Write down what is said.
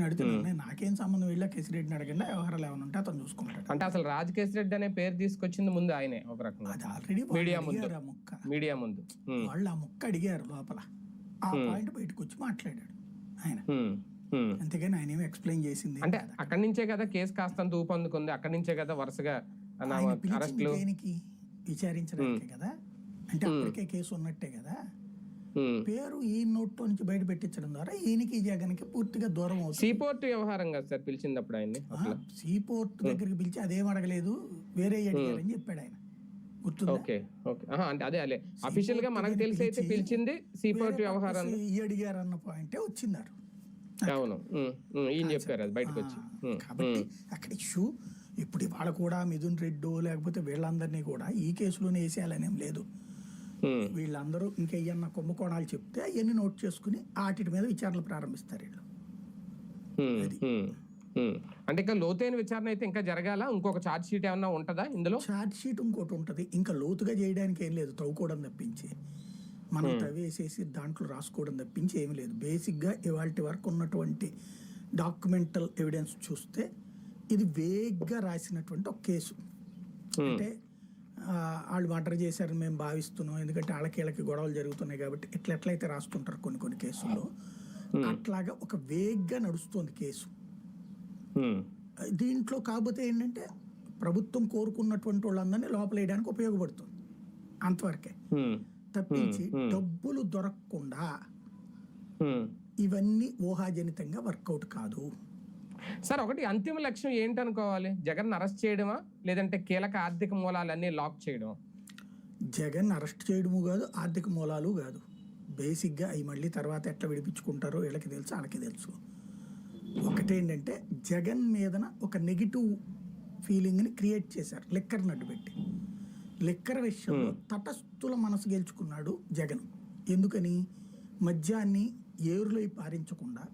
ఇప్పుడు అడుగుతున్నాను నాకేం సంబంధం? వెళ్ళా కేసిరెడ్డిని అడగండి? వ్యవహారాలు ఏమైనా ఉంటే అతను చూసుకుంటాడు. అంటే అసలు రాజకేశ్ రెడ్డి అనే పేరు తీసుకొచ్చింది ముందు ఆయనే ఒక రకంగా. అది ఆల్రెడీ మీడియా ముందు. ఆ ముక్క. మీడియా ముందు. వాళ్ళు ఆ ముక్క అడిగారు లోపల. ఆ పాయింట్ బయటకు వచ్చి మాట్లాడాడు ఆయన. అంతేగాని ఆయన ఏమి ఎక్స్ప్లెయిన్ చేసింది అంటే అక్కడి. నుంచే కదా కేసు కాస్తంత ఊపందుకుంది అక్కడి నుంచే కదా వరుసగా అరెస్టులు. విచారించడానికే కదా? అంటే అప్పటికే కేసు ఉన్నట్టే కదా. పేరు ఈ నోట్లో నుంచి బయట పెట్టించడం ద్వారా ఈయనకి జగన్కి పూర్తిగా దూరం అవుతుంది. సీపోర్ట్ వ్యవహారం కదా సార్ పిలిచినప్పుడు అసలు సీపోర్ట్ దగ్గరికి పిలిచి అదేం అడగలేదు వేరే అడిగారని చెప్పాడు ఆయన. ఓకే అంటే అదే అదే. అఫీషియల్గా మనకు తెలిసి అయితే పిలిచింది సీపోర్ట్ వ్యవహారం అడిగారు అన్న పాయింటే వచ్చిందారు అవును. ఉమ్, ఉమ్, ఈయన చెప్పారు అది బయటకు వచ్చి. ఉమ్, కాబట్టి అక్కడ ఇష్యూ ఇప్పుడు ఇవాళ కూడా మిథున్ రెడ్డో లేకపోతే వీళ్ళందరినీ కూడా ఈ కేసులోనే వేసేయాలనేం లేదు. వీళ్ళందరూ ఇంకేయన్న కుంభకోణాలు చెప్తే అవన్నీ నోట్ చేసుకుని వాటి మీద విచారణలు ప్రారంభిస్తారు వీళ్ళు. అంటే ఇంకా లోతైన విచారణ అయితే ఇంకా జరగాల? ఇంకొక ఛార్జ్ షీట్ ఏమన్నా ఉంటుందా ఇందులో? ఛార్జ్ షీట్ ఇంకోటి ఉంటుంది. ఇంకా లోతుగా చేయడానికి ఏం లేదు. తవ్వుకోవడం తప్పించి. మనం తవ్వేసేసి దాంట్లో రాసుకోవడం తప్పించి ఏమీ లేదు. బేసిక్గా ఇవాళ వరకు ఉన్నటువంటి డాక్యుమెంటల్ ఎవిడెన్స్ చూస్తే ఇది వేగ్గా రాసినటువంటి ఒక కేసు. అంటే వాళ్ళు మర్డర్ చేశారని మేము భావిస్తున్నాం. ఎందుకంటే వాళ్ళకి వీళ్ళకి గొడవలు జరుగుతున్నాయి కాబట్టి ఎట్లా ఎట్లయితే రాస్తుంటారు కొన్ని కొన్ని కేసుల్లో అట్లాగా ఒక వేగ్గా నడుస్తుంది కేసు. దీంట్లో కాకపోతే ఏంటంటే ప్రభుత్వం కోరుకున్నటువంటి వాళ్ళందరినీ లోపల వేయడానికి ఉపయోగపడుతుంది. అంతవరకే. తప్పించి డబ్బులు దొరకకుండా. ఇవన్నీ ఊహాజనితంగా వర్కౌట్ కాదు. సార్ ఒకటి అంతిమ లక్ష్యం ఏంటనుకోవాలి? జగన్ అరెస్ట్ చేయడమా? లేదంటే కీలక ఆర్థిక మూలాలన్నీ లాక్ చేయడం జగన్ అరెస్ట్ చేయడము కాదు ఆర్థిక మూలాలు కాదు. బేసిక్గా అవి మళ్ళీ తర్వాత ఎట్లా విడిపించుకుంటారో వీళ్ళకి తెలుసు వాళ్ళకి తెలుసు. ఒకటేంటంటే జగన్ మీదన ఒక నెగిటివ్ ఫీలింగ్ని క్రియేట్ చేశారు లిక్కర్ నడ్డు పెట్టి. లిక్కర్ విషయంలో తటస్థుల మనసు గెలుచుకున్నాడు జగన్. ఎందుకని? మద్యాన్ని ఏరులో పారించకుండా